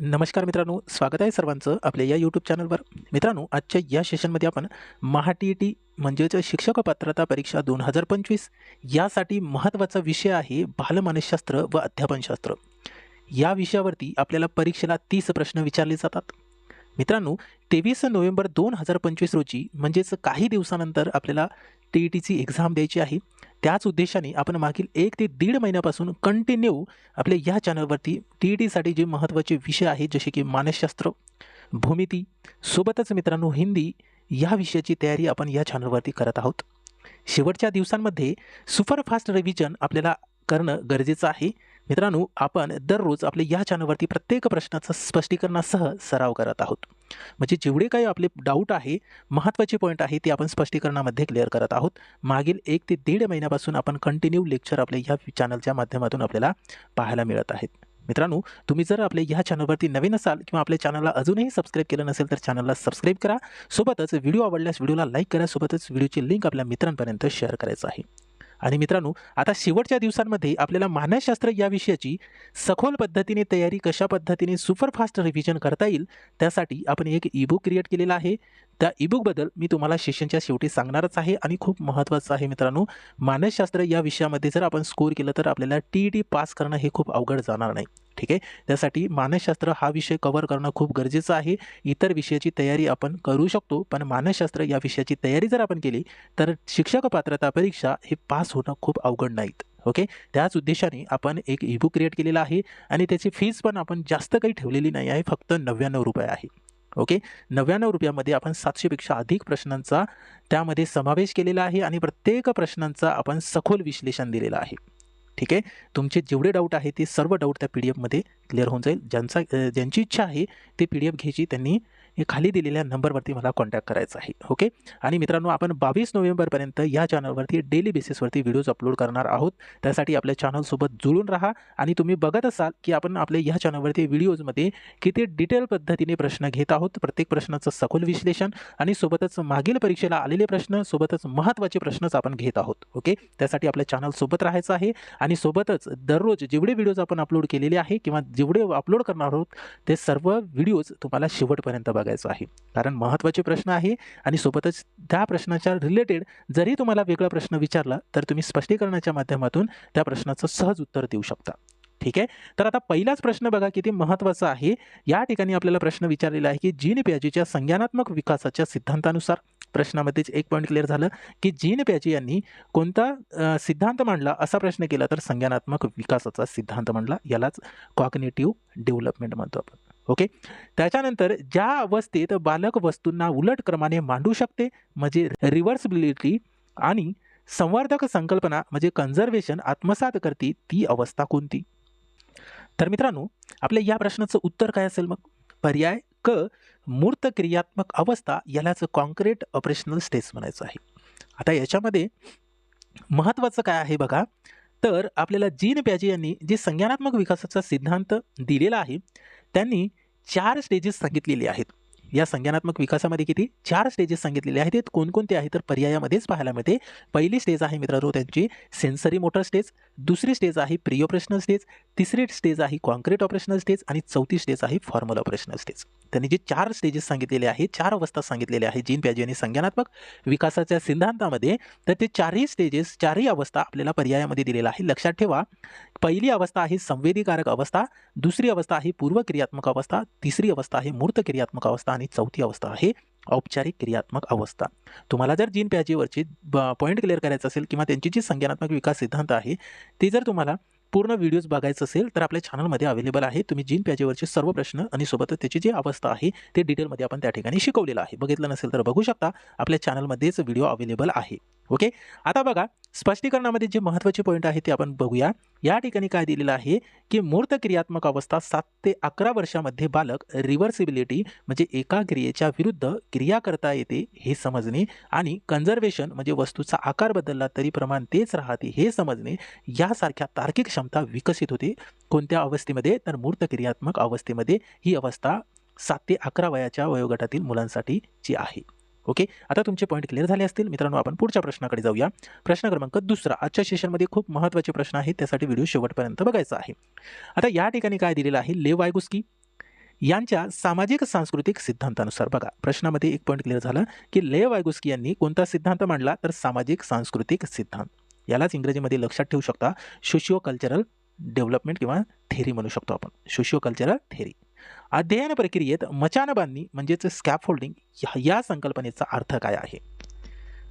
नमस्कार मित्रांनो स्वागत आहे सर्वांचं आपल्या या यूट्यूब चॅनलवर मित्रांनो आजच्या या सेशनमध्ये आपण महा टी ई टी म्हणजेच शिक्षक पात्रता परीक्षा दोन हजार पंचवीस यासाठी महत्त्वाचा विषय आहे बालमानसशास्त्र व अध्यापनशास्त्र. या विषयावरती आपल्याला परीक्षेला तीस प्रश्न विचारले जातात. मित्रांनो तेवीस नोव्हेंबर दोन हजार पंचवीस रोजी म्हणजेच काही दिवसानंतर आपल्याला टी ई टीची एक्झाम द्यायची आहे. त्याच उद्देशाने आपण मागील एक ते दीड महिन्यापासून कंटिन्यू आपल्या या चॅनलवरती टी ई टीसाठी जे महत्त्वाचे विषय आहेत जसे की मानसशास्त्र भूमिती सोबतच मित्रांनो हिंदी या विषयाची तयारी आपण या चॅनलवरती करत आहोत. शेवटच्या दिवसांमध्ये सुपरफास्ट रिव्हिजन आपल्याला करणं गरजेचं आहे. मित्रांनो आपण दररोज आपल्या या चॅनलवरती प्रत्येक प्रश्नाचं स्पष्टीकरणासह सराव करत आहोत. म्हणजे जेवढे काही आपले डाऊट आहे महत्त्वाचे पॉईंट आहे ते आपण स्पष्टीकरणामध्ये क्लिअर करत आहोत. मागील एक ते दीड महिन्यापासून आपण कंटिन्यू लेक्चर आपले ह्या चॅनलच्या माध्यमातून आपल्याला पाहायला मिळत आहेत. मित्रांनो तुम्ही जर आपल्या ह्या चॅनलवरती नवीन असाल किंवा आपल्या चॅनलला अजूनही सबस्क्राईब केलं नसेल तर चॅनलला सबस्क्राईब करा. सोबतच व्हिडिओ आवडल्यास व्हिडिओला लाईक करा. सोबतच व्हिडिओची लिंक आपल्या मित्रांपर्यंत शेअर करायचं आहे. आणि मित्रांनो आता शेवटच्या दिवसांमध्ये आपल्याला मानसशास्त्र या विषयाची सखोल पद्धतीने तयारी कशा पद्धतीने सुपरफास्ट रिव्हिजन करता येईल त्यासाठी आपण एक ईबुक क्रिएट केलेला आहे. त्या ईबुकबद्दल मी तुम्हाला सेशनच्या शेवटी सांगणारच आहे आणि खूप महत्त्वाचं आहे मित्रांनो. मानसशास्त्र या विषयामध्ये जर आपण स्कोर केलं तर आपल्याला टी ई टी पास करणं हे खूप अवघड जाणार नाही. ठीक आहे? त्यासाठी मानसशास्त्र हा विषय कव्हर करणं खूप गरजेचं आहे. इतर विषयाची तयारी आपण करू शकतो पण मानसशास्त्र या विषयाची तयारी जर आपण केली तर शिक्षक पात्रता परीक्षा हे पास होणं खूप अवघड नाहीत. ओके त्याच उद्देशाने आपण एक ईबुक क्रिएट केलेला आहे आणि त्याची फीज पण आपण जास्त काही ठेवलेली नाही आहे फक्त नव्याण्णव रुपये आहे. ओके नव्याण्णव रुपयामध्ये आपण सातशेपेक्षा अधिक प्रश्नांचा त्यामध्ये समावेश केलेला आहे आणि प्रत्येक प्रश्नांचा आपण सखोल विश्लेषण दिलेलं आहे. ठीक आहे? तुमचे जेवढे डाऊट आहे ते सर्व डाऊट त्या पी डी एफमध्ये क्लिअर होऊन जाईल. ज्यांचा ज्यांची इच्छा आहे ते पी डी एफ घ्यायची त्यांनी हे खाली दिलेल्या नंबरवरती मला कॉन्टॅक्ट करायचा आहे ओके आणि मित्रांनो आपण बावीस नोव्हेंबरपर्यंत या चॅनलवरती डेली बेसिसवरती व्हिडिओज अपलोड करणार आहोत. त्यासाठी आपल्या चॅनलसोबत जुळून राहा आणि तुम्ही बघत असाल की आपण आपल्या ह्या चॅनलवरती व्हिडिओजमध्ये किती डिटेल पद्धतीने प्रश्न घेत आहोत. प्रत्येक प्रश्नाचं सखोल विश्लेषण आणि सोबतच मागील परीक्षेला आलेले प्रश्न सोबतच महत्त्वाचे प्रश्नच आपण घेत आहोत ओके त्यासाठी आपल्या चॅनलसोबत राहायचं आहे आणि सोबतच दररोज जेवढे व्हिडिओज आपण अपलोड केलेले आहे किंवा जेवढे अपलोड करणार आहोत ते सर्व व्हिडिओज तुम्हाला शेवटपर्यंत बघायचं आहे. कारण महत्त्वाचे प्रश्न आहे आणि सोबतच त्या प्रश्नाच्या रिलेटेड जरी तुम्हाला वेगळा प्रश्न विचारला तर तुम्ही स्पष्टीकरणाच्या माध्यमातून त्या प्रश्नाचं सहज उत्तर देऊ शकता. ठीक आहे? तर आता पहिलाच प्रश्न बघा किती महत्त्वाचा आहे. या ठिकाणी आपल्याला प्रश्न विचारलेला आहे की जीन प्याजीच्या संज्ञानात्मक विकासाच्या सिद्धांतानुसार प्रश्नामध्येच एक पॉईंट क्लिअर झालं की जीन प्याजी यांनी कोणता सिद्धांत मांडला असा प्रश्न केला तर संज्ञानात्मक विकासाचा सिद्धांत मांडला. यालाच कॉग्नेटिव्ह डेव्हलपमेंट म्हणतो आपण. ओके? त्याच्यानंतर ज्या अवस्थेत बालक वस्तूंना उलट क्रमाने मांडू शकते म्हणजे रिव्हर्सिबिलिटी आणि संवर्धक संकल्पना म्हणजे कन्झर्वेशन आत्मसात करते ती अवस्था कोणती? तर मित्रांनो आपल्या या प्रश्नाचं उत्तर काय असेल मग? पर्याय क मूर्त क्रियात्मक अवस्था यालाच कॉन्क्रीट ऑपरेशनल स्टेज म्हणायचं आहे. आता याच्यामध्ये महत्त्वाचं काय आहे बघा? तर आपल्याला जीन प्याजी यांनी जे संज्ञानात्मक विकासाचा सिद्धांत दिलेला आहे त्यांनी चार स्टेजेस सांगितलेले आहेत. या संज्ञानात्मक विकासामध्ये किती? चार स्टेजेस सांगितलेले आहेत. ते कोणकोणते आहेत? तर पर्यायामध्येच पाहायला मिळते. पहिली स्टेज आहे मित्रांनो त्यांची सेन्सरी मोटर स्टेज दुसरी स्टेज आहे प्री ऑपरेशनल स्टेज तिसरी स्टेज आहे कॉन्क्रीट ऑपरेशनल स्टेज आणि चौथी स्टेज आहे फॉर्मल ऑपरेशनल स्टेज त्यांनी जे चार स्टेजेस सांगितलेले आहेत चार अवस्था सांगितलेल्या आहेत जीन प्याजी यांनी संज्ञानात्मक विकासाच्या सिद्धांतामध्ये तर ते चारही स्टेजेस चारही अवस्था आपल्याला पर्यायामध्ये दिलेला आहे लक्षात ठेवा पहिली अवस्था आहे संवेदीकारक अवस्था दुसरी अवस्था आहे पूर्वक्रियात्मक अवस्था तिसरी अवस्था आहे मूर्त क्रियात्मक अवस्था आणि चौथी अवस्था आहे औपचारिक क्रियात्मक अवस्था. तुम्हाला जर जीन प्याजीवरची पॉईंट क्लिअर करायचं असेल किंवा त्यांची जी संज्ञानात्मक विकास सिद्धांत आहे ते जर तुम्हाला पूर्ण व्हिडिओज बघायचं असेल तर आपल्या चॅनलमध्ये अवेलेबल आहे. तुम्ही जीन प्याजेवरचे सर्व प्रश्न आणि सोबतच त्याची जी अवस्था आहे ते डिटेलमध्ये आपण त्या ठिकाणी शिकवलेलं आहे. बघितलं नसेल तर बघू शकता. आपल्या चॅनलमध्येच व्हिडिओ अवेलेबल आहे. ओके आता बघा स्पष्टीकरणामध्ये जे महत्त्वाचे पॉईंट आहे ते आपण बघूया. या ठिकाणी काय दिलेलं आहे की मूर्त क्रियात्मक अवस्था सात ते अकरा वर्षामध्ये बालक रिव्हर्सिबिलिटी म्हणजे एका क्रियेच्या विरुद्ध क्रिया करता येते हे समजणे आणि कन्झर्वेशन म्हणजे वस्तूचा आकार बदलला तरी प्रमाण तेच राहते हे समजणे यासारख्या तार्किक क्षमता विकसित होते. कोणत्या अवस्थेमध्ये? तर मूर्त क्रियात्मक अवस्थेमध्ये ही अवस्था सात ते अकरा वयाच्या वयोगटातील मुलांसाठीची आहे. ओके? आता तुमचे पॉईंट क्लिअर झाले असतील. मित्रांनो आपण पुढच्या प्रश्नाकडे जाऊया. प्रश्न क्रमांक दुसरा आजच्या सेशनमध्ये खूप महत्त्वाचे प्रश्न आहेत. त्यासाठी व्हिडिओ शेवटपर्यंत बघायचा आहे. आता या ठिकाणी काय दिलेलं आहे? लेव वायगुस्की यांच्या सामाजिक सांस्कृतिक सिद्धांतानुसार बघा. प्रश्नामध्ये एक पॉईंट क्लिअर झाला की लेव वायगुस्की यांनी कोणता सिद्धांत मांडला? तर सामाजिक सांस्कृतिक सिद्धांत. यालाच इंग्रजीमध्ये लक्षात ठेवू शकता सोशिओ कल्चरल डेव्हलपमेंट किंवा थेरी म्हणू शकतो आपण. सोशिओ कल्चरल थेरी अध्ययन प्रक्रियेत मचान बांधणी म्हणजेच स्कॅफोल्डिंग या संकल्पनेचा अर्थ काय आहे?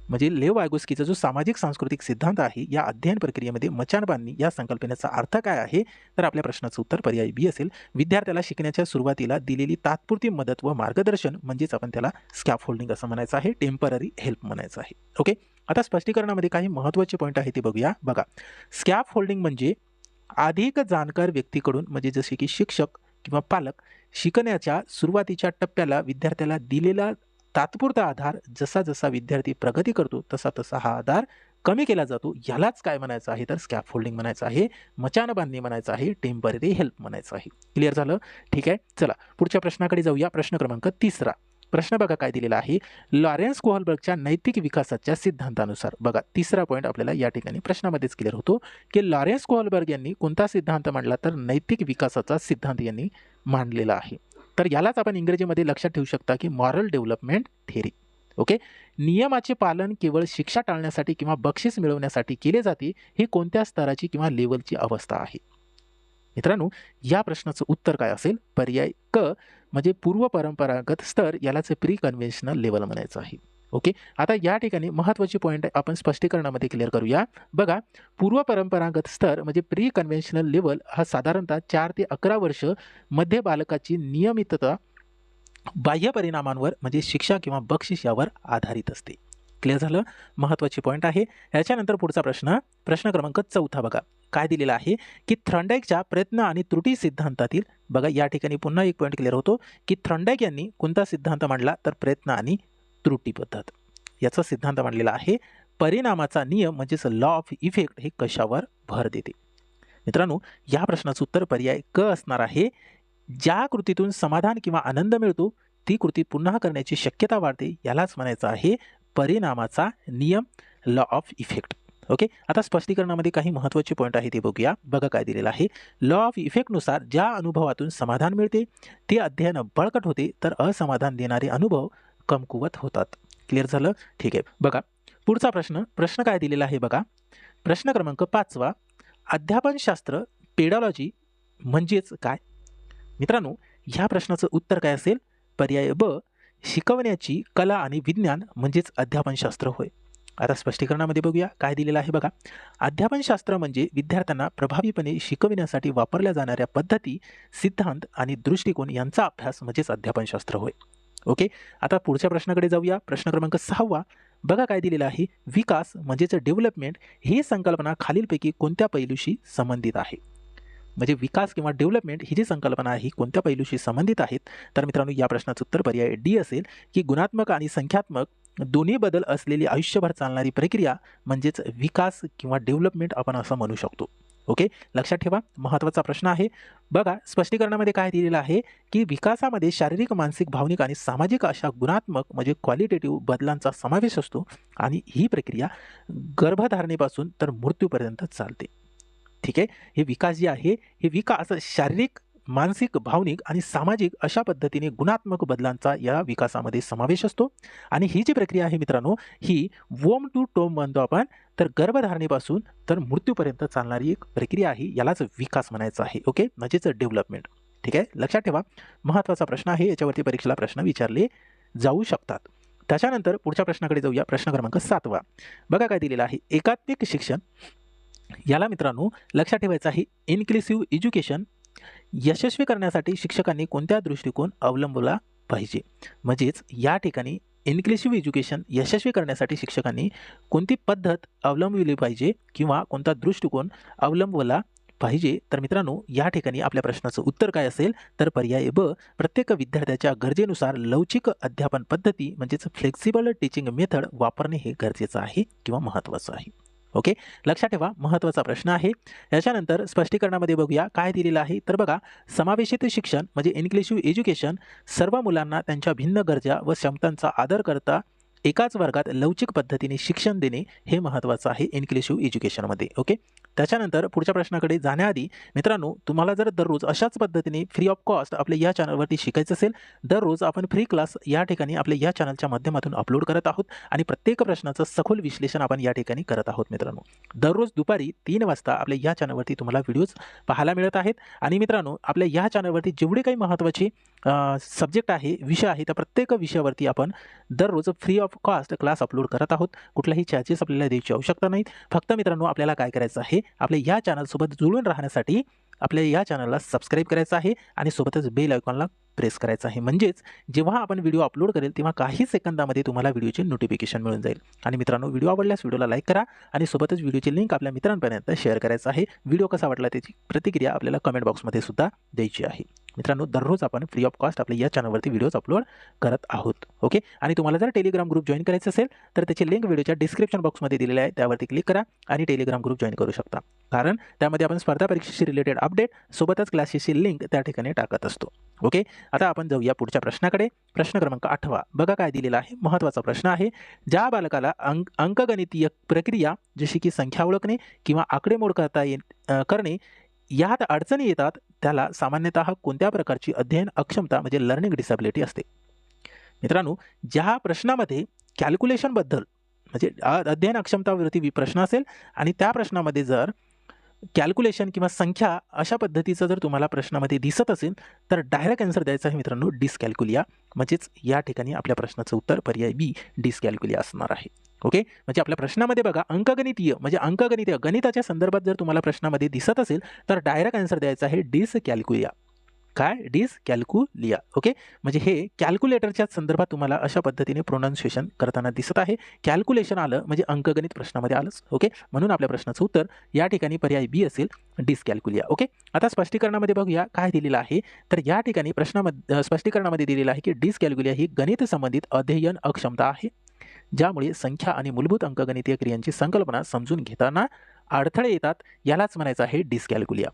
म्हणजे लेव वायगोस्कीचा जो सामाजिक सांस्कृतिक सिद्धांत आहे या अध्ययन प्रक्रियेमध्ये मचान बांधणी या संकल्पनेचा अर्थ काय आहे? तर आपल्या प्रश्नाचं उत्तर पर्याय बी असेल. विद्यार्थ्याला शिकण्याच्या सुरुवातीला दिलेली तात्पुरती मदत व मार्गदर्शन म्हणजेच आपण त्याला स्कॅफोल्डिंग असं म्हणायचं आहे टेंपररी हेल्प म्हणायचं आहे. ओके आता स्पष्टीकरणामध्ये काही महत्त्वाचे पॉईंट आहे ते बघूया. बघा. स्कॅफ होल्डिंग म्हणजे अधिक जाणकार व्यक्तीकडून म्हणजे जसे की शिक्षक किंवा पालक शिकण्याच्या सुरुवातीच्या टप्प्याला विद्यार्थ्याला दिलेला तात्पुरता आधार जसा जसा विद्यार्थी प्रगती करतो तसा तसा हा आधार कमी केला जातो. यालाच काय म्हणायचं आहे तर स्कॅप फोल्डिंग म्हणायचं आहे मचान बांधणी म्हणायचं आहे टेंपररी हेल्प म्हणायचं आहे. क्लिअर झालं? ठीक आहे? चला पुढच्या प्रश्नाकडे जाऊया. प्रश्न क्रमांक तिसरा. प्रश्न बघा काय दिलेला आहे. लॉरेन्स कोहलबर्गच्या नैतिक विकासाच्या सिद्धांतानुसार. बघा तिसरा पॉईंट आपल्याला या ठिकाणी प्रश्नामध्येच क्लिअर होतो की लॉरेन्स कोहलबर्ग यांनी कोणता सिद्धांत मांडला तर नैतिक विकासाचा सिद्धांत यांनी मांडलेला आहे. तर यालाच आपण इंग्रजीमध्ये लक्षात ठेवू शकता की मॉरल डेव्हलपमेंट थेरी ओके नियमाचे पालन केवळ शिक्षा टाळण्यासाठी किंवा बक्षीस मिळवण्यासाठी केले जाते ही कोणत्या स्तराची किंवा लेवलची अवस्था आहे? मित्रांनो या प्रश्नाचं उत्तर काय असेल? पर्याय क म्हणजे पूर्व परंपरागत स्तर यालाच प्री कन्व्हेन्शनल लेवल म्हणायचं आहे. ओके आता या ठिकाणी महत्त्वाची पॉईंट आपण स्पष्टीकरणामध्ये क्लिअर करूया. बघा पूर्व परंपरागत स्तर म्हणजे प्री कन्व्हेन्शनल लेवल हा साधारणतः चार ते अकरा वर्षमध्ये बालकाची नियमितता बाह्य परिणामांवर म्हणजे शिक्षा किंवा बक्षीस यावर आधारित असते. क्लिअर झालं? महत्त्वाची पॉईंट आहे. याच्यानंतर पुढचा प्रश्न प्रश्न क्रमांक चौथा बघा. काय दिलेला आहे? की थ्रंडाईकच्या प्रयत्न आणि त्रुटी सिद्धांतातील बघा या ठिकाणी पुन्हा एक पॉईंट क्लिअर होतो की थ्रंडाईक यांनी कोणता सिद्धांत मांडला? तर प्रयत्न आणि त्रुटी पद्धत. याचा सिद्धांत मांडलेला आहे परिणामाचा नियम म्हणजेच लॉ ऑफ इफेक्ट हे कशावर भर देते? मित्रांनो या प्रश्नाचं उत्तर पर्याय क असणार आहे ज्या कृतीतून समाधान किंवा आनंद मिळतो ती कृती पुन्हा करण्याची शक्यता वाढते यालाच म्हणायचं आहे परिणामाचा नियम लॉ ऑफ इफेक्ट ओके आता स्पष्टीकरणामध्ये काही महत्त्वाचे पॉईंट आहे ते बघूया. बघा काय दिलेलं आहे. लॉ ऑफ इफेक्टनुसार ज्या अनुभवातून समाधान मिळते ते अध्ययन बळकट होते तर असमाधान देणारे अनुभव कमकुवत होतात. क्लिअर झालं? ठीक आहे. बघा. पुढचा प्रश्न. प्रश्न काय दिलेला आहे बघा? प्रश्न क्रमांक पाचवा. अध्यापनशास्त्र पेडॉलॉजी म्हणजेच काय? मित्रांनो ह्या प्रश्नाचं उत्तर काय असेल? पर्याय ब शिकवण्याची कला आणि विज्ञान म्हणजेच अध्यापनशास्त्र होय. आता स्पष्टीकरणामध्ये बघूया काय दिलेलं आहे बघा. अध्यापनशास्त्र म्हणजे विद्यार्थ्यांना प्रभावीपणे शिकविण्यासाठी वापरल्या जाणाऱ्या पद्धती सिद्धांत आणि दृष्टिकोन यांचा अभ्यास म्हणजेच अध्यापनशास्त्र होय. ओके? आता पुढच्या प्रश्नाकडे जाऊया. प्रश्न क्रमांक सहावा. बघा काय दिलेलं आहे. विकास म्हणजेच डेव्हलपमेंट ही संकल्पना खालीलपैकी कोणत्या पैलूशी संबंधित आहे? म्हणजे विकास किंवा डेव्हलपमेंट ही जी संकल्पना आहे कोणत्या पैलूशी संबंधित आहेत? तर मित्रांनो या प्रश्नाचं उत्तर पर्याय डी असेल की गुणात्मक आणि संख्यात्मक दोन्ही बदल असलेली आयुष्यभर चालणारी प्रक्रिया म्हणजेच विकास किंवा डेव्हलपमेंट आपण असं म्हणू शकतो. ओके? लक्षात ठेवा महत्त्वाचा प्रश्न आहे. बघा स्पष्टीकरणामध्ये काय दिलेलं आहे की विकासामध्ये शारीरिक मानसिक भावनिक आणि सामाजिक अशा गुणात्मक म्हणजे क्वालिटेटिव्ह बदलांचा समावेश असतो आणि ही प्रक्रिया गर्भधारणेपासून तर मृत्यूपर्यंत चालते. ठीक आहे? हे विकास जे आहे हे विकास शारीरिक मानसिक भावनिक आणि सामाजिक अशा पद्धतीने गुणात्मक बदलांचा या विकासामध्ये समावेश असतो. आणि ही जी प्रक्रिया आहे मित्रांनो ही वोम टू टोम म्हणतो आपण तर गर्भधारणेपासून तर मृत्यूपर्यंत चालणारी एक प्रक्रिया आहे यालाच विकास म्हणायचा आहे. ओके? म्हणजेच डेव्हलपमेंट. ठीक आहे? लक्षात ठेवा. महत्त्वाचा प्रश्न आहे याच्यावरती परीक्षेला प्रश्न विचारले जाऊ शकतात. त्याच्यानंतर पुढच्या प्रश्नाकडे जाऊया. प्रश्न क्रमांक सातवा. बघा काय दिलेला आहे. एकात्मिक शिक्षण. याला मित्रांनो लक्षात ठेवायचं आहे इन्क्लुसिव्ह एज्युकेशन यशस्वी करण्यासाठी शिक्षकांनी कोणत्या दृष्टिकोन अवलंबला पाहिजे? म्हणजेच या ठिकाणी इन्क्लुसिव्ह एज्युकेशन यशस्वी करण्यासाठी शिक्षकांनी कोणती पद्धत अवलंबली पाहिजे किंवा कोणता दृष्टिकोन अवलंबला पाहिजे? तर मित्रांनो या ठिकाणी आपल्या प्रश्नाचं उत्तर काय असेल? तर पर्याय ब प्रत्येक विद्यार्थ्याच्या गरजेनुसार लवचिक अध्यापन पद्धती म्हणजेच फ्लेक्सिबल टीचिंग मेथड वापरणे हे गरजेचं आहे किंवा महत्त्वाचं आहे. ओके? लक्षात ठेवा महत्त्वाचा प्रश्न आहे. याच्यानंतर स्पष्टीकरणामध्ये बघूया काय दिलेलं आहे? तर बघा समावेशित शिक्षण म्हणजे इन्क्लुसिव्ह एज्युकेशन सर्व मुलांना त्यांच्या भिन्न गरजा व क्षमतांचा आदर करता एकाच वर्गात लवचिक पद्धतीने शिक्षण देणे हे महत्त्वाचं आहे इन्क्लुसिव्ह एज्युकेशनमध्ये ओके? त्याच्यानंतर पुढच्या प्रश्नाकडे जाण्याआधी मित्रांनो तुम्हाला जर दररोज अशाच पद्धतीने फ्री ऑफ कॉस्ट आपल्या या चॅनलवरती शिकायचं असेल दररोज आपण फ्री क्लास या ठिकाणी आपल्या या चॅनलच्या माध्यमातून अपलोड करत आहोत आणि प्रत्येक प्रश्नाचं सखोल विश्लेषण आपण या ठिकाणी करत आहोत मित्रांनो. दररोज दुपारी तीन वाजता आपल्या या चॅनलवरती तुम्हाला व्हिडिओज पाहायला मिळत आहेत आणि मित्रांनो आपल्या या चॅनलवरती जेवढे काही महत्त्वाचे सब्जेक्ट आहे विषय आहे त्या प्रत्येक विषयावरती आपण दररोज free of cost class upload करत आहोत. कुठल्याही चार्जेस आपल्याला द्यायची आवश्यकता नाहीत. फक्त मित्रांनो आपल्याला काय करायचं आहे? आपल्या या चॅनलसोबत जुळून राहण्यासाठी आपल्या या चॅनलला सबस्क्राईब करायचं आहे आणि सोबतच बेल आयकॉनला प्रेस करायचं आहे. म्हणजेच जेव्हा आपण व्हिडिओ अपलोड करेल तेव्हा काही सेकंदामध्ये तुम्हाला व्हिडिओचे नोटिफिकेशन मिळून जाईल. आणि मित्रांनो व्हिडिओ आवडल्यास व्हिडिओला लाईक करा आणि सोबतच व्हिडिओची लिंक आपल्या मित्रांपर्यंत शेअर करायचं आहे. व्हिडिओ कसा वाटला त्याची प्रतिक्रिया आपल्याला कमेंट बॉक्समध्ये सुद्धा द्यायची आहे. मित्रांनो दररोज आपण फ्री ऑफ कॉस्ट आपल्या या चॅनलवरती व्हिडिओज अपलोड करत आहोत. ओके आणि तुम्हाला जर टेलिग्राम ग्रुप जॉईन करायचं असेल तर त्याची लिंक व्हिडिओच्या डिस्क्रिप्शन बॉक्समध्ये दिलेली आहे. त्यावरती क्लिक करा आणि टेलिग्राम ग्रुप जॉईन करू शकता. कारण त्यामध्ये आपण स्पर्धा परीक्षेशी रिलेटेड अपडेट सोबतच क्लासेसची लिंक त्या ठिकाणी टाकत असतो. ओके आता आपण जाऊया पुढच्या प्रश्नाकडे. प्रश्न क्रमांक आठवा. बघा काय दिलेला आहे. महत्त्वाचा प्रश्न आहे ज्या बालकाला अंक अंकगणितीय प्रक्रिया जशी की संख्या ओळखणे किंवा आकडेमोड करता ये करणे यात अडचणी येतात त्याला सामान्यतः कोणत्या प्रकारची अध्ययन अक्षमता म्हणजे लर्निंग डिसॅबिलिटी असते? मित्रांनो ज्या प्रश्नामध्ये कॅल्क्युलेशनबद्दल म्हणजे अध्ययन अक्षमतावरती प्रश्न असेल आणि त्या प्रश्नामध्ये जर कॅल्क्युलेशन किंवा संख्या अशा पद्धतीचं जर तुम्हाला प्रश्नामध्ये दिसत असेल तर डायरेक्ट आन्सर द्यायचा आहे मित्रांनो डिस्कॅल्क्युलिया म्हणजेच या ठिकाणी आपल्या प्रश्नाचं उत्तर पर्याय बी डिस्कॅल्क्युलिया असणार आहे. ओके म्हणजे आपल्या प्रश्नामध्ये बघा अंकगणितीय म्हणजे अंकगणितीय गणिताच्या संदर्भात जर तुम्हाला प्रश्नामध्ये दिसत असेल तर डायरेक्ट आन्सर द्यायचा आहे डिसकॅल्क्युलिया काय? डिस कॅल्क्युलिया ओके म्हणजे हे कॅल्क्युलेटरच्या संदर्भात तुम्हाला अशा पद्धतीने प्रोनाऊन्सिएशन करताना दिसत आहे. कॅल्क्युलेशन आलं म्हणजे अंकगणित प्रश्नामध्ये आलंच. ओके म्हणून आपल्या प्रश्नाचं उत्तर या ठिकाणी पर्याय बी असेल डिसकॅल्क्युलिया ओके आता स्पष्टीकरणामध्ये बघूया काय दिलेलं आहे. तर या ठिकाणी प्रश्नामध्ये स्पष्टीकरणामध्ये दिलेलं आहे की डिसकॅल्क्युलिया ही गणित संबंधित अध्ययन अक्षमता आहे. ज्यामुळे संख्या आणि मूलभूत अंकगणितीय क्रियांची संकल्पना समजून घेताना अडथळे येतात. यालाच म्हणायचं आहे डिस्कॅल्क्युलिया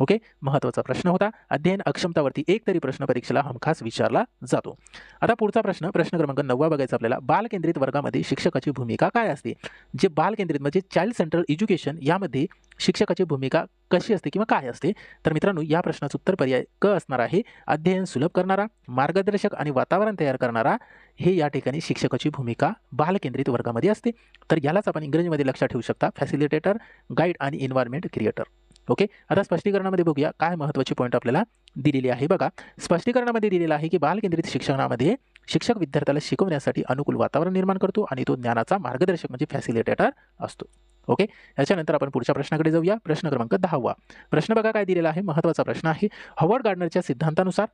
ओके? महत्त्वाचा प्रश्न होता. अध्ययन अक्षमतावरती एक तरी प्रश्न परीक्षेला हमखास विचारला जातो. आता पुढचा प्रश्न प्रश्न क्रमांक नववा बघायचा आपल्याला. बालकेंद्रित वर्गामध्ये शिक्षकाची भूमिका काय असते? जे बालकेंद्रित म्हणजे चाइल्ड सेंट्रल एज्युकेशन यामध्ये शिक्षकाची भूमिका कशी असते किंवा काय असते? तर मित्रांनो या प्रश्नाचं उत्तर पर्याय क असणार आहे. अध्ययन सुलभ करणारा मार्गदर्शक आणि वातावरण तयार करणारा हे या ठिकाणी शिक्षकाची भूमिका बालकेंद्रित वर्गामध्ये असते. तर यालाच आपण इंग्रजीमध्ये लक्षात ठेवू शकता. फॅसिलिटेटर गाईड आणि इन्व्हायरमेंट क्रिएटर ओके आता स्पष्टीकरणामध्ये बघूया काय महत्त्वाची पॉईंट आपल्याला दिलेली आहे. बघा स्पष्टीकरणामध्ये दिलेलं आहे की बालकेंद्रित शिक्षणामध्ये शिक्षक विद्यार्थ्याला शिकवण्यासाठी अनुकूल वातावरण निर्माण करतो आणि तो ज्ञानाचा मार्गदर्शक म्हणजे फॅसिलिटेटर असतो. ओके याच्यानंतर आपण पुढच्या प्रश्नाकडे जाऊया. प्रश्न क्रमांक दहावा. प्रश्न बघा काय दिलेला आहे. महत्त्वाचा प्रश्न आहे. हवर्ड गार्डनरच्या सिद्धांतानुसार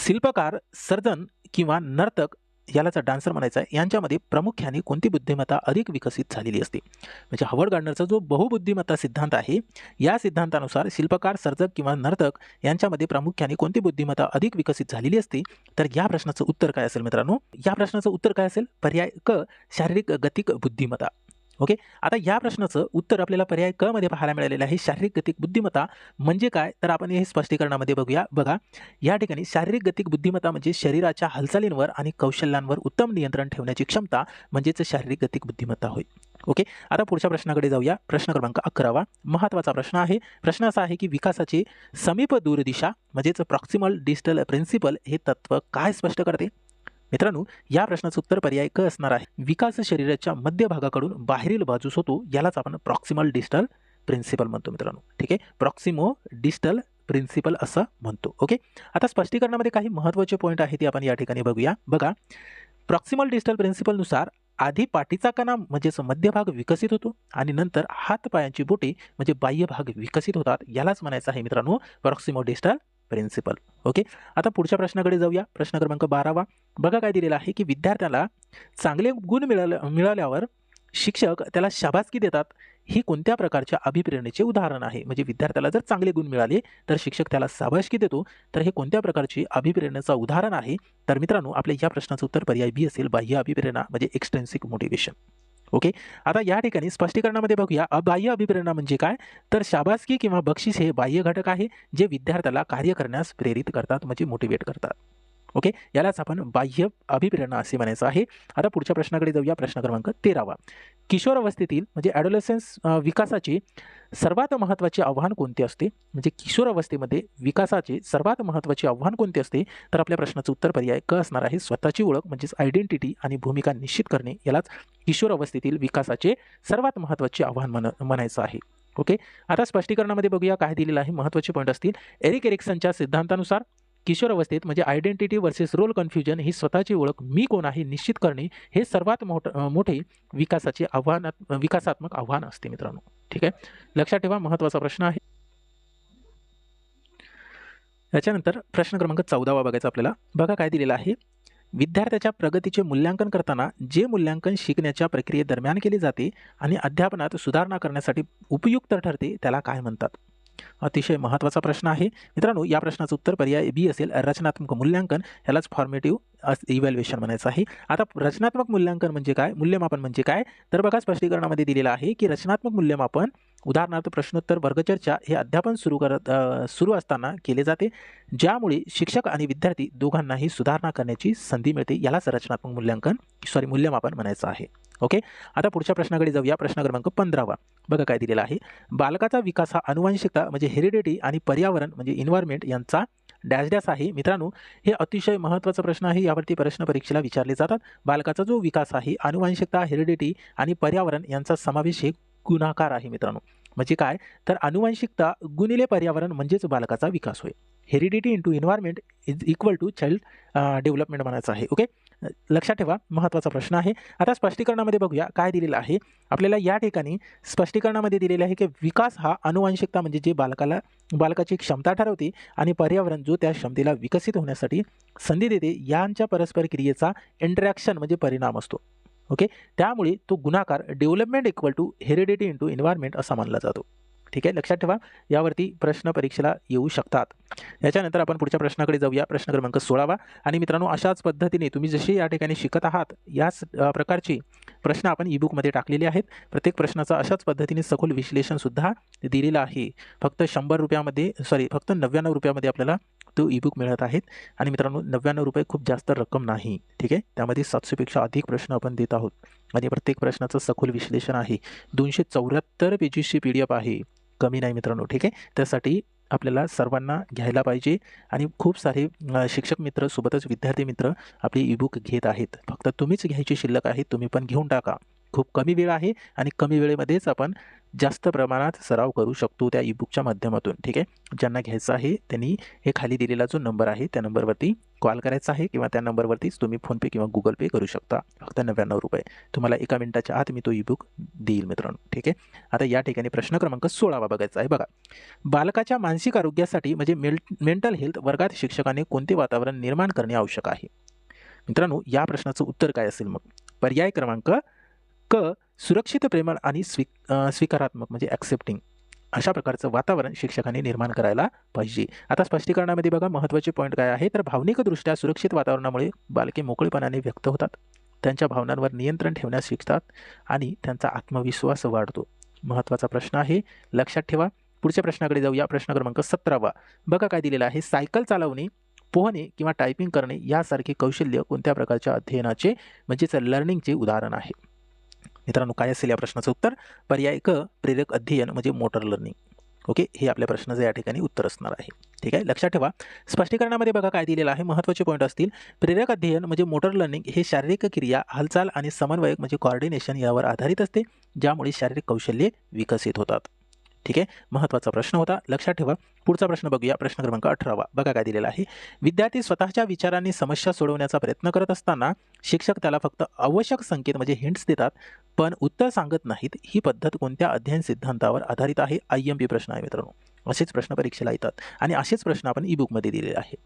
शिल्पकार सर्जन किंवा नर्तक यालाच डान्सर म्हणायचा आहे. यांच्यामध्ये प्रामुख्याने कोणती बुद्धिमत्ता अधिक विकसित झालेली असते? म्हणजे हवर्ड गार्डनरचा जो बहुबुद्धिमत्ता सिद्धांत आहे या सिद्धांतानुसार शिल्पकार सर्जक किंवा नर्तक यांच्यामध्ये प्रामुख्याने कोणती बुद्धिमत्ता अधिक विकसित झालेली असते? तर या प्रश्नाचं उत्तर काय असेल मित्रांनो? या प्रश्नाचं उत्तर काय असेल? पर्याय क शारीरिक गतिक बुद्धिमत्ता. ओके? आता या प्रश्नाचं उत्तर आपल्याला पर्याय क मध्ये पाहायला मिळालेलं आहे. शारीरिक गतिक बुद्धिमत्ता म्हणजे काय? तर आपण हे स्पष्टीकरणामध्ये बघूया. बघा या ठिकाणी शारीरिक गतिक बुद्धिमत्ता म्हणजे शरीराच्या हालचालींवर आणि कौशल्यांवर उत्तम नियंत्रण ठेवण्याची क्षमता म्हणजेच शारीरिक गतिक बुद्धिमत्ता होय. ओके? आता पुढच्या प्रश्नाकडे जाऊया. प्रश्न क्रमांक अकरावा. महत्त्वाचा प्रश्न आहे. प्रश्न असा आहे की विकासाची समीप दूरदिशा म्हणजेच प्रॉक्सिमल डिजिटल प्रिन्सिपल हे तत्व काय स्पष्ट करते? मित्रांनो या प्रश्नाचं उत्तर पर्याय क असणार आहे. विकास शरीराच्या मध्यभागाकडून बाहेरील बाजूस होतो यालाच आपण प्रॉक्सिमल डिजिटल प्रिन्सिपल म्हणतो मित्रांनो. ठीक आहे? प्रॉक्सिमो डिजिटल प्रिन्सिपल असं म्हणतो. ओके? आता स्पष्टीकरणामध्ये काही महत्त्वाचे पॉईंट आहे ते आपण या ठिकाणी बघूया. बघा प्रॉक्सिमल डिजिटल प्रिन्सिपलनुसार आधी पाठीचा कणा म्हणजेच मध्यभाग विकसित होतो आणि नंतर हातपायांची बोटे म्हणजे बाह्य भाग विकसित होतात यालाच म्हणायचं आहे मित्रांनो प्रॉक्सिमो डिस्टल प्रिन्सिपल ओके आता पुढच्या प्रश्नाकडे जाऊया. प्रश्न क्रमांक बारावा. बघा काय दिलेला आहे की विद्यार्थ्याला चांगले गुण मिळाल्या मिळाल्यावर शिक्षक त्याला शाबासकी देतात. ही कोणत्या प्रकारच्या अभिप्रेरणेचे उदाहरण आहे? म्हणजे विद्यार्थ्याला जर चांगले गुण मिळाले तर शिक्षक त्याला शाबासकी देतो. तर हे कोणत्या प्रकारची अभिप्रेरणेचं उदाहरण आहे? तर मित्रांनो आपल्या या प्रश्नाचं उत्तर पर्याय बी असेल बाह्य अभिप्रेरणा म्हणजे एक्सटेन्सिक मोटिवेशन ओके? आता या ठिकाणी स्पष्टीकरणामध्ये बघूया अबाह्य अभिप्रेरणा म्हणजे काय? तर शाबासकी किंवा बक्षीस हे बाह्य घटक आहे जे विद्यार्थ्याला कार्य करण्यास प्रेरित करतात म्हणजे मोटिवेट करतात. ओके? यालाच आपण बाह्य अभिप्रेरणा असे म्हणायचं आहे. आता पुढच्या प्रश्नाकडे जाऊया. प्रश्न क्रमांक तेरावा. किशोर अवस्थेतील म्हणजे ॲडोलेसन्स विकासाचे सर्वात महत्त्वाचे आव्हान कोणते असते? म्हणजे किशोर अवस्थेमध्ये विकासाचे सर्वात महत्त्वाचे आव्हान कोणते असते? तर आपल्या प्रश्नाचं उत्तर पर्याय क असणार आहे. स्वतःची ओळख म्हणजेच आयडेंटिटी आणि भूमिका निश्चित करणे यालाच किशोर अवस्थेतील विकासाचे सर्वात महत्त्वाचे आव्हान म्हण म्हणायचं आहे. ओके? आता स्पष्टीकरणामध्ये बघूया काय दिलेलं आहे. महत्त्वाचे पॉईंट असतील. एरिक एरिक्सनच्या सिद्धांतानुसार किशोर अवस्थेत म्हणजे आयडेंटिटी वर्सेस रोल कन्फ्युजन ही स्वतःची ओळख मी कोण आहे निश्चित करणे हे सर्वात मोठ मोठे विकासाचे आव्हानात विकासात्मक आव्हान असते मित्रांनो. ठीक आहे? लक्षात ठेवा महत्त्वाचा प्रश्न आहे. याच्यानंतर प्रश्न क्रमांक चौदावा बघायचा आपल्याला. बघा काय दिलेला आहे. विद्यार्थ्याच्या प्रगतीचे मूल्यांकन करताना जे मूल्यांकन शिकण्याच्या प्रक्रियेदरम्यान केले जाते आणि अध्यापनात सुधारणा करण्यासाठी उपयुक्त ठरते त्याला काय म्हणतात? अतिशय महत्त्वाचा प्रश्न आहे. मित्रांनो या प्रश्नाचं उत्तर पर्याय बी असेल रचनात्मक मूल्यांकन. ह्यालाच फॉर्मेटिव्ह इव्हॅल्युएशन म्हणायचं आहे. आता रचनात्मक मूल्यांकन म्हणजे काय? मूल्यमापन म्हणजे काय? तर बघा स्पष्टीकरणामध्ये दिलेलं आहे की रचनात्मक मूल्यमापन उदाहरणार्थ प्रश्नोत्तर वर्गचर्चा हे अध्यापन सुरू करत सुरू असताना केले जाते. ज्यामुळे शिक्षक आणि विद्यार्थी दोघांनाही सुधारणा करण्याची संधी मिळते. यालाच रचनात्मक मूल्यांकन सॉरी मूल्यमापन म्हणायचं आहे. ओके? आता पुढच्या प्रश्नाकडे जाऊया. प्रश्न क्रमांक पंधरावा. बघा काय दिलेला आहे. बालकाचा विकास हा अनुवांशिकता म्हणजे हेरिडिटी आणि पर्यावरण म्हणजे इन्व्हायरमेंट यांचा डॅश डॅश आहे. मित्रांनो हे अतिशय महत्त्वाचा प्रश्न आहे. यावरती प्रश्न परीक्षेला विचारले जातात. बालकाचा जो विकास आहे अनुवांशिकता हेरिडिटी आणि पर्यावरण यांचा समावेश हे गुणाकार आहे मित्रांनो. म्हणजे काय? तर अनुवांशिकता गुणिले पर्यावरण म्हणजेच बालकाचा विकास होय. Heredity into environment is equal to child development म्हणायचं आहे. ओके लक्षात ठेवा महत्त्वाचा प्रश्न आहे. आता स्पष्टीकरणामध्ये बघूया काय दिलेलं आहे. आपल्याला या ठिकाणी स्पष्टीकरणामध्ये दिलेले आहे की विकास हा अनुवांशिकता म्हणजे जे बालकाला बालकाची क्षमता ठरवते आणि पर्यावरण जो त्या क्षमतेला विकसित होण्यासाठी संधी देते यांच्या परस्पर क्रियेचा इंटरॅक्शन म्हणजे परिणाम असतो. ओके त्यामुळे तो गुणाकार development equal to heredity into environment असा मानला जातो. ठीक आहे? लक्षात ठेवा. यावरती प्रश्न परीक्षेला येऊ शकतात. याच्यानंतर आपण पुढच्या प्रश्नाकडे जाऊया. प्रश्न क्रमांक सोळावा. आणि मित्रांनो अशाच पद्धतीने तुम्ही जसे या ठिकाणी शिकत आहात याच प्रकारची प्रश्न आपण ईबुकमध्ये टाकलेले आहेत. प्रत्येक प्रश्नाचा अशाच पद्धतीने सखोल विश्लेषणसुद्धा दिलेलं आहे. फक्त शंभर रुपयामध्ये सॉरी फक्त नव्याण्णव रुपयामध्ये आपल्याला तो ईबुक मिळत आहेत. आणि मित्रांनो नव्याण्णव रुपये खूप जास्त रक्कम नाही. ठीक आहे? त्यामध्ये सातशेपेक्षा अधिक प्रश्न आपण देत आहोत. आणि प्रत्येक प्रश्नाचं सखोल विश्लेषण आहे. दोनशे चौऱ्याहत्तर पेजेसची पी डी एफ आहे. कमी नाही मित्रांनो ठीक आहे? त्यासाठी आपल्याला सर्वांना घ्यायला पाहिजे आणि खूप सारे शिक्षक मित्र सोबतच विद्यार्थी मित्र आपली ईबुक घेत आहेत. फक्त तुम्हीच घ्यायची शिल्लक आहे तुम्ही पण घेऊन टाका. खूप कमी वेळ आहे आणि कमी वेळेमध्येच आपण जास्त प्रमाणात सराव करू शकतो त्या ईबुकच्या माध्यमातून ठीक आहे? ज्यांना घ्यायचं आहे त्यांनी हे खाली दिलेला जो नंबर आहे त्या नंबरवरती कॉल करायचा आहे किंवा त्या नंबरवरतीच तुम्ही फोनपे किंवा गुगल पे करू शकता. फक्त नव्याण्णव रुपये. तुम्हाला एका मिनिटाच्या आत मी तो ईबुक देईल मित्रांनो ठीक आहे? आता या ठिकाणी प्रश्न क्रमांक सोळावा बघायचा आहे. बघा बालकाच्या मानसिक आरोग्यासाठी म्हणजे मेल मेंटल हेल्थ वर्गात शिक्षकाने कोणते वातावरण निर्माण करणे आवश्यक आहे? मित्रांनो या प्रश्नाचं उत्तर काय असेल मग? पर्याय क्रमांक क सुरक्षित प्रेमळ आणि स्वी स्वीकारात्मक म्हणजे ॲक्सेप्टिंग अशा प्रकारचं वातावरण शिक्षकांनी निर्माण करायला पाहिजे. आता स्पष्टीकरणामध्ये बघा महत्त्वाचे पॉईंट काय आहे? तर भावनिकदृष्ट्या सुरक्षित वातावरणामुळे बालके मोकळेपणाने व्यक्त होतात. त्यांच्या भावनांवर नियंत्रण ठेवण्यास शिकतात आणि त्यांचा आत्मविश्वास वाढतो. महत्त्वाचा प्रश्न आहे लक्षात ठेवा. पुढच्या प्रश्नाकडे जाऊया प्रश्न क्रमांक सतरावा. बघा काय दिलेला आहे. सायकल चालवणे पोहणे किंवा टायपिंग करणे यासारखे कौशल्य कोणत्या प्रकारच्या अध्ययनाचे म्हणजेच लर्निंगचे उदाहरण आहे? मित्रांनो काय असेल या प्रश्नाचं उत्तर? पर्याय क प्रेरक अध्ययन म्हणजे मोटर लर्निंग ओके हे आपल्या प्रश्नाचं या ठिकाणी उत्तर असणार आहे. ठीक आहे? लक्षात ठेवा. स्पष्टीकरणामध्ये बघा काय दिलेलं आहे. महत्त्वाचे पॉईंट असतील. प्रेरक अध्ययन म्हणजे मोटर लर्निंग हे शारीरिक क्रिया हालचाल आणि समन्वयक म्हणजे कॉर्डिनेशन यावर आधारित असते ज्यामुळे शारीरिक कौशल्ये विकसित होतात. ठीक आहे? महत्त्वाचा प्रश्न होता. लक्षात ठेवा. पुढचा प्रश्न बघूया. प्रश्न क्रमांक अठरावा. बघा काय दिलेला आहे. विद्यार्थी स्वतःच्या विचारांनी समस्या सोडवण्याचा प्रयत्न करत असताना शिक्षक त्याला फक्त आवश्यक संकेत म्हणजे हिंट्स देतात पण उत्तर सांगत नाहीत. ही पद्धत कोणत्या अध्ययन सिद्धांतावर आधारित आहे? आय एम पी प्रश्न आहे मित्रांनो. असेच प्रश्न परीक्षेला येतात. आणि असेच प्रश्न आपण ई बुकमध्ये दिलेले आहे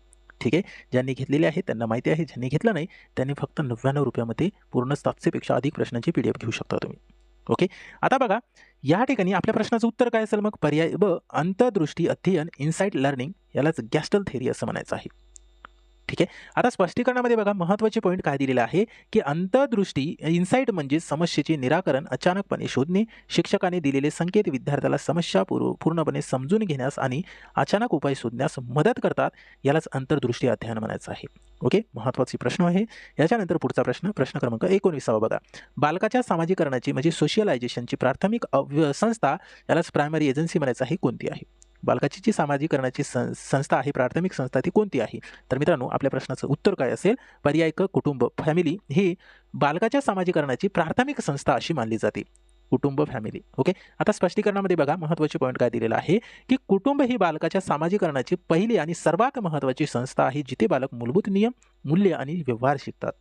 ठीक आहे? ज्यांनी घेतलेले आहे त्यांना माहिती आहे. ज्यांनी घेतलं नाही त्यांनी फक्त नव्याण्णव रुपयामध्ये पूर्ण सातशेपेक्षा अधिक प्रश्नांची पी डी एफ घेऊ शकता तुम्ही. ओके? आता बघा या ठिकाणी आपल्या प्रश्नाचं उत्तर काय असेल मग? पर्याय ब अंतदृष्टी अध्ययन इन्साईट लर्निंग यालाच गॅस्टल थेरी असं म्हणायचं आहे. ठीक आहे? आता स्पष्टीकरणामध्ये बघा महत्त्वाचे पॉईंट काय दिलेला आहे की अंतर्दृष्टी इन्साईट म्हणजे समस्येचे निराकरण अचानकपणे शोधणे शिक्षकाने दिलेले संकेत विद्यार्थ्याला समस्या पूर्व पूर्णपणे समजून घेण्यास आणि अचानक उपाय शोधण्यास मदत करतात यालाच अंतर्दृष्टी अध्ययन म्हणायचं आहे. ओके? महत्त्वाचे प्रश्न आहे. याच्यानंतर पुढचा प्रश्न प्रश्न क्रमांक एकोणीसावा बघा. बालकाच्या सामाजिकरणाची म्हणजे सोशियलायझेशनची प्राथमिक अव्य- संस्था यालाच प्रायमरी एजन्सी म्हणायचं आहे कोणती आहे? बालकाची जी सामाजिकरणाची सं संस्था आहे प्राथमिक संस्था ती कोणती आहे? तर मित्रांनो आपल्या प्रश्नाचं उत्तर काय असेल? पर्याय क कुटुंब फॅमिली ही बालकाच्या सामाजिकरणाची प्राथमिक संस्था अशी मानली जाते. कुटुंब फॅमिली. ओके? आता स्पष्टीकरणामध्ये बघा महत्त्वाचे पॉईंट काय दिलेला आहे? की कुटुंब ही बालकाच्या सामाजिकरणाची पहिली आणि सर्वात महत्त्वाची संस्था आहे जिथे बालक मूलभूत नियम मूल्य आणि व्यवहार शिकतात.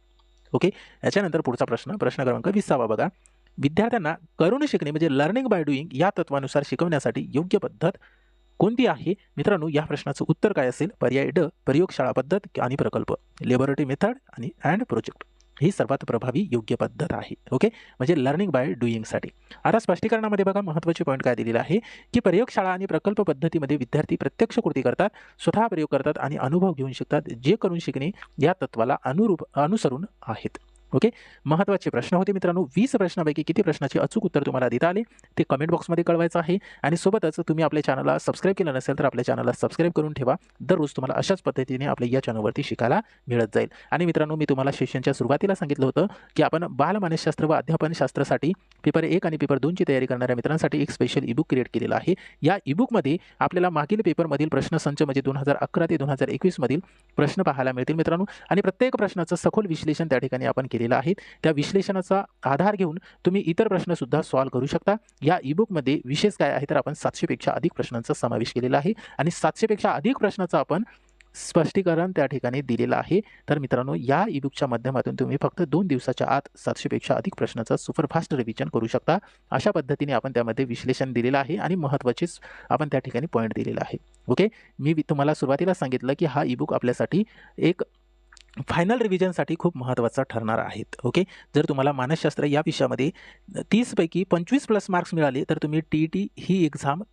ओके? याच्यानंतर पुढचा प्रश्न प्रश्न क्रमांक विसावा बघा. विद्यार्थ्यांना करून शिकणे म्हणजे लर्निंग बाय डुईंग या तत्वानुसार शिकवण्यासाठी योग्य पद्धत कोणती आहे? मित्रांनो या प्रश्नाचं उत्तर काय असेल? पर्याय ड प्रयोगशाळा पद्धत आणि प्रकल्प. लेबॉरेटरी मेथड आणि अँड प्रोजेक्ट ही सर्वात प्रभावी योग्य पद्धत आहे. ओके म्हणजे लर्निंग बाय डुईंगसाठी आता स्पष्टीकरणामध्ये बघा महत्त्वाचे पॉईंट काय दिलेलं आहे? की प्रयोगशाळा आणि प्रकल्प पद्धतीमध्ये विद्यार्थी प्रत्यक्ष कृती करतात स्वतः प्रयोग करतात आणि अनुभव घेऊन शिकतात जे करून शिकणे या तत्वाला अनुरूप अनुसरून आहेत. ओके? महत्त्वाचे प्रश्न होते मित्रांनो. वीस प्रश्नापैकी किती प्रश्नाचे अचूक उत्तर तुम्हाला देता आले ते कमेंट बॉक्समध्ये कळवायचं आहे. आणि सोबतच तुम्ही आपल्या चॅनलला सबस्क्राईब केलं नसेल तर आपल्या चॅनलला सबस्क्राईब करून ठेवा. दररोज तुम्हाला अशाच पद्धतीने आपल्या या चॅनलवरती शिकायला मिळत जाईल. आणि मित्रांनो मी तुम्हाला सेशनच्या सुरुवातीला सांगितलं होतं की आपण बालमानसशास्त्र व अध्यापनशास्त्रासाठी पेपर एक आणि पेपर दोनची तयारी करणाऱ्या मित्रांसाठी एक स्पेशल ईबुक क्रिएट केलेला आहे. या ईबुकमध्ये आपल्याला मागील पेपरमधील प्रश्नसंच म्हणजे दोन हजार अकरा ते दोन हजार एकवीसमधील प्रश्न पाहायला मिळतील मित्रांनो. आणि प्रत्येक प्रश्नाचं सखोल विश्लेषण त्या ठिकाणी आपण केलेला आहे. त्या विश्लेषणाचा आधार घेऊन तुम्ही इतर प्रश्नसुद्धा सॉल्व्ह करू शकता. या ईबुकमध्ये विशेष काय आहे तर आपण सातशेपेक्षा अधिक प्रश्नांचा समावेश केलेला आहे आणि सातशेपेक्षा अधिक प्रश्नाचं आपण स्पष्टीकरण त्या ठिकाणी दिलेलं आहे. तर मित्रांनो या ईबुकच्या माध्यमातून तुम्ही फक्त दोन दिवसाच्या आत सातशेपेक्षा अधिक प्रश्नाचं सुपरफास्ट रिव्हिजन करू शकता. अशा पद्धतीने आपण त्यामध्ये विश्लेषण दिलेलं आहे आणि महत्त्वाचेच आपण त्या ठिकाणी पॉईंट दिलेला आहे. ओके मी तुम्हाला सुरुवातीला सांगितलं की हा ईबुक आपल्यासाठी एक फायनल रिव्हिजनसाठी खूप महत्त्वाचा ठरणार आहेत. ओके जर तुम्हाला मानसशास्त्र या विषयामध्ये तीसपैकी पंचवीस प्लस मार्क्स मिळाले तर तुम्ही टी ई टी ही एक्झाम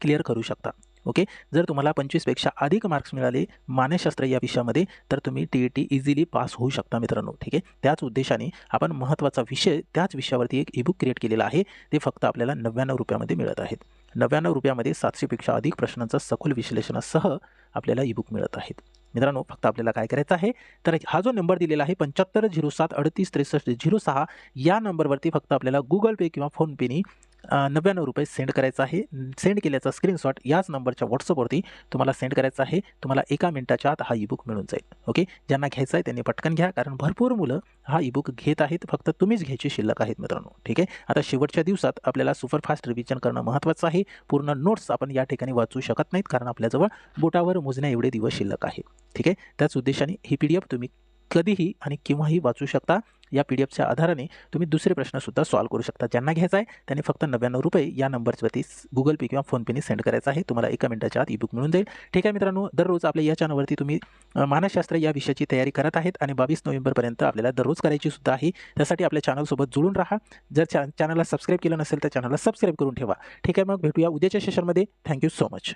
क्लिअर करू शकता. ओके जर तुम्हाला पंचवीसपेक्षा अधिक मार्क्स मिळाले मानसशास्त्र या विषयामध्ये तर तुम्ही T E T easily pass होऊ शकता मित्रांनो. ठीक आहे? त्याच उद्देशाने आपण महत्त्वाचा विषय त्याच विषयावरती एक ईबुक क्रिएट केलेला आहे. ते फक्त आपल्याला नव्याण्णव रुपयामध्ये मिळत आहेत. नव्याण्णव रुपयामध्ये सातशेपेक्षा अधिक प्रश्नांचा सखोल विश्लेषणासह आपल्याला ईबुक मिळत आहेत. मित्रांनो फक्त आपल्याला काय करायचं आहे तर हा जो नंबर दिलेला आहे पंच्याहत्तर झिरो सात अडतीस त्रेसष्ट झिरो सहा या नंबरवरती फक्त आपल्याला गुगल पे किंवा फोनपेनी नव्याण्णव रुपये सेंड करायचं आहे. सेंड केल्याचा स्क्रीनशॉट याच नंबरच्या व्हॉट्सअपवरती तुम्हाला सेंड करायचा आहे. तुम्हाला एका मिनिटाच्या आत हा ईबुक मिळून जाईल. ओके? ज्यांना घ्यायचा आहे त्यांनी पटकन घ्या कारण भरपूर मुलं हा ईबुक घेत आहेत. फक्त तुम्हीच घ्यायची शिल्लक आहेत मित्रांनो. ठीक आहे? आता शेवटच्या दिवसात आपल्याला सुपरफास्ट रिव्हिजन करणं महत्त्वाचं आहे. पूर्ण नोट्स आपण या ठिकाणी वाचू शकत नाहीत कारण आपल्याजवळ बोटावर मोजण्या एवढे दिवस शिल्लक आहे. ठीक आहे? त्याच उद्देशाने ही पी डी एफ तुम्ही कधीही आणि केव्हाही वाचू शकता. या पी डी एफच्या आधाराने तुम्ही दुसरे प्रश्नसुद्धा सॉल्व्ह करू शकता. ज्यांना घ्यायचा आहे त्यांनी फक्त नव्याण्णव रुपये या नंबरवरती गुगल पे किंवा फोनपेने सेंड करायचा आहे. तुम्हाला एका मिनिटाच्या आत ईबुक मिळून जाईल. ठीक आहे मित्रांनो दररोज आपल्या या चॅनलवरती तुम्ही मानसशास्त्र या विषयाची तयारी करत आहेत आणि बावीस नोव्हेंबरपर्यंत आपल्याला दररोज करायची सुद्धा आहे. त्यासाठी आपल्या चॅनलसोबत जुळून राहा. जर चॅ चॅनलला सबस्क्राईब केलं नसेल तर चॅनलला सबस्क्राईब करून ठेवा. ठीक आहे मग भेटूया उद्याच्या सेशनमध्ये थँक्यू सो मच